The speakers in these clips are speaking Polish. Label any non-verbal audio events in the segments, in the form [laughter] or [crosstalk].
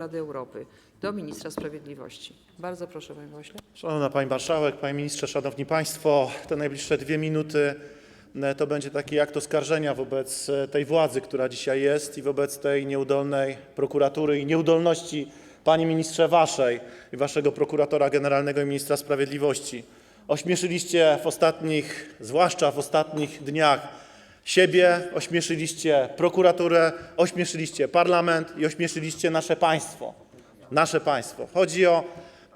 Rady Europy do ministra sprawiedliwości. Bardzo proszę, panie pośle. Szanowna Pani Marszałek, Panie Ministrze, Szanowni Państwo, te najbliższe dwie minuty e, to będzie taki akt oskarżenia wobec e, tej władzy, która dzisiaj jest i wobec tej nieudolnej prokuratury i nieudolności, Panie Ministrze, Waszej i Waszego prokuratora generalnego i ministra sprawiedliwości. Ośmieszyliście w ostatnich, zwłaszcza w ostatnich dniach, siebie, ośmieszyliście prokuraturę, ośmieszyliście parlament i ośmieszyliście nasze państwo. Nasze państwo. Chodzi o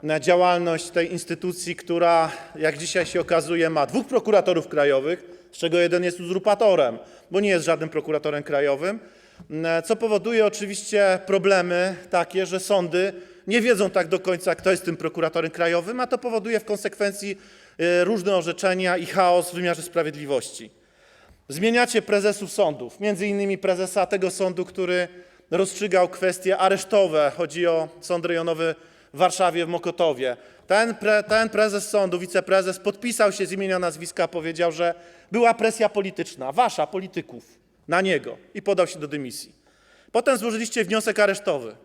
na działalność tej instytucji, która, jak dzisiaj się okazuje, ma dwóch prokuratorów krajowych, z czego jeden jest uzurpatorem, bo nie jest żadnym prokuratorem krajowym, m, co powoduje oczywiście problemy takie, że sądy nie wiedzą tak do końca, kto jest tym prokuratorem krajowym, a to powoduje w konsekwencji y, różne orzeczenia i chaos w wymiarze sprawiedliwości. Zmieniacie prezesów sądów, między innymi prezesa tego sądu, który rozstrzygał kwestie aresztowe. Chodzi o Sąd Rejonowy w Warszawie, w Mokotowie. Ten, pre, ten prezes sądu, wiceprezes, podpisał się z imienia nazwiska, powiedział, że była presja polityczna, wasza, polityków, na niego i podał się do dymisji. Potem złożyliście wniosek aresztowy.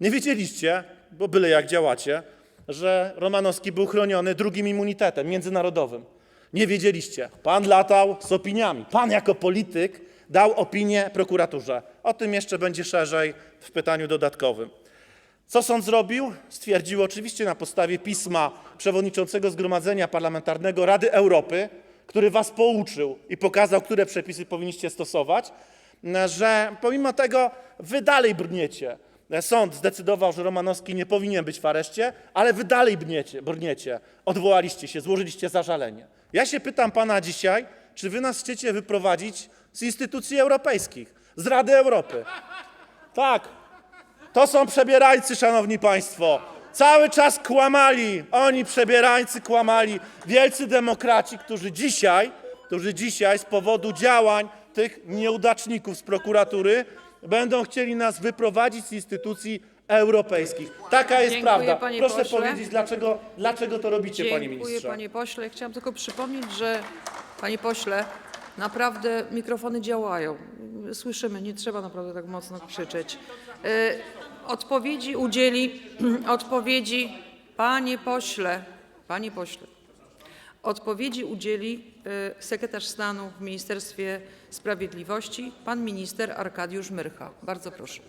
Nie wiedzieliście, bo byle jak działacie, że Romanowski był chroniony drugim immunitetem międzynarodowym. Nie wiedzieliście. Pan latał z opiniami. Pan jako polityk dał opinię prokuraturze. O tym jeszcze będzie szerzej w pytaniu dodatkowym. Co sąd zrobił? Stwierdził oczywiście na podstawie pisma przewodniczącego Zgromadzenia Parlamentarnego Rady Europy, który was pouczył i pokazał, które przepisy powinniście stosować, że pomimo tego wy dalej brniecie. Sąd zdecydował, że Romanowski nie powinien być w areszcie, ale wy dalej brniecie, brniecie. Odwołaliście się, złożyliście zażalenie. Ja się pytam pana dzisiaj, czy wy nas chcecie wyprowadzić z instytucji europejskich, z Rady Europy. Tak, to są przebierańcy, szanowni państwo. Cały czas kłamali. Oni przebierańcy kłamali. Wielcy demokraci, którzy dzisiaj, którzy dzisiaj z powodu działań tych nieudaczników z prokuratury będą chcieli nas wyprowadzić z instytucji europejskich. Taka jest Dziękuję, prawda. panie Proszę pośle. powiedzieć, dlaczego, dlaczego to robicie, panie Dziękuję, ministrze. panie pośle. Chciałam tylko przypomnieć, że panie pośle, naprawdę mikrofony działają. Słyszymy, nie trzeba naprawdę tak mocno krzyczeć. E, Odpowiedzi udzieli, [clears throat] odpowiedzi, panie pośle, panie pośle, odpowiedzi udzieli e, sekretarz stanu w Ministerstwie Sprawiedliwości, pan minister Arkadiusz Myrcha. Bardzo proszę.